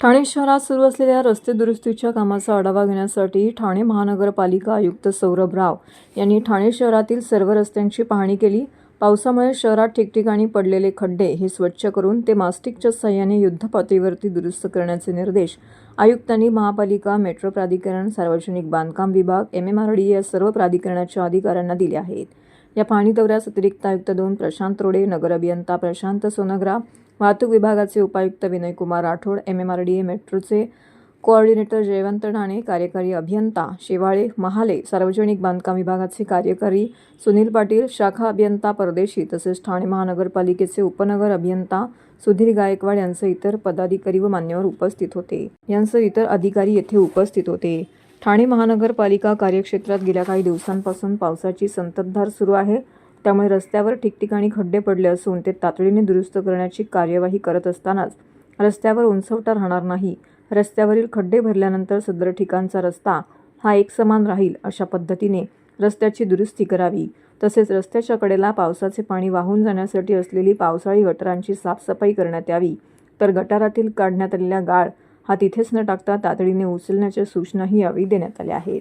ठाणे शहरात सुरू असलेल्या रस्ते दुरुस्तीच्या कामाचा आढावा घेण्यासाठी ठाणे महानगरपालिका आयुक्त सौरभ राव यांनी ठाणे शहरातील सर्व रस्त्यांची पाहणी केली. पावसामुळे शहरात ठिकठिकाणी पडलेले खड्डे हे स्वच्छ करून ते मास्टिकच्या सहाय्याने युद्धपातळीवरती दुरुस्त करण्याचे निर्देश आयुक्तांनी महापालिका मेट्रो प्राधिकरण सार्वजनिक बांधकाम विभाग एम एम आर डी या सर्व प्राधिकरणाच्या अधिकाऱ्यांना दिले आहेत. या पाहणी दौऱ्यास अतिरिक्त आयुक्त दोन प्रशांत रोडे नगर अभियंता प्रशांत सोनग्रा वाहतूक विभागाचे उपायुक्त Vinaykumar Rathod M M R D A मेट्रोचे कोऑर्डिनेटर जयवंत ठाणे कार्यकारी अभियंता शेवाळे महाले सार्वजनिक बांधकाम विभागाचे कार्यकारी सुनील पाटील शाखा अभियंता परदेशी तसेच ठाणे महानगरपालिकेचे उपनगर अभियंता सुधीर गायकवाड यांसह इतर पदाधिकारी व मान्यवर उपस्थित होते. यांसह इतर अधिकारी येथे उपस्थित होते. ठाणे महानगरपालिका कार्यक्षेत्रात गेल्या काही दिवसांपासून पावसाची संततधार सुरू आहे. त्यामुळे रस्त्यावर ठिकठिकाणी खड्डे पडले असून ते तातडीने दुरुस्त करण्याची कार्यवाही करत असतानाच रस्त्यावर उंचवटा राहणार नाही. रस्त्यावरील खड्डे भरल्यानंतर सदर ठिकाणचा रस्ता हा एकसमान राहील अशा पद्धतीने रस्त्याची दुरुस्ती करावी. तसेच रस्त्याच्या कडेला पावसाचे पाणी वाहून जाण्यासाठी असलेली पावसाळी गटारांची साफसफाई करण्यात यावी. तर गटारातील काढण्यात आलेल्या गाळ हा तिथेच न टाकता तातडीने उचलण्याच्या सूचनाही यावेळी देण्यात आल्या आहेत.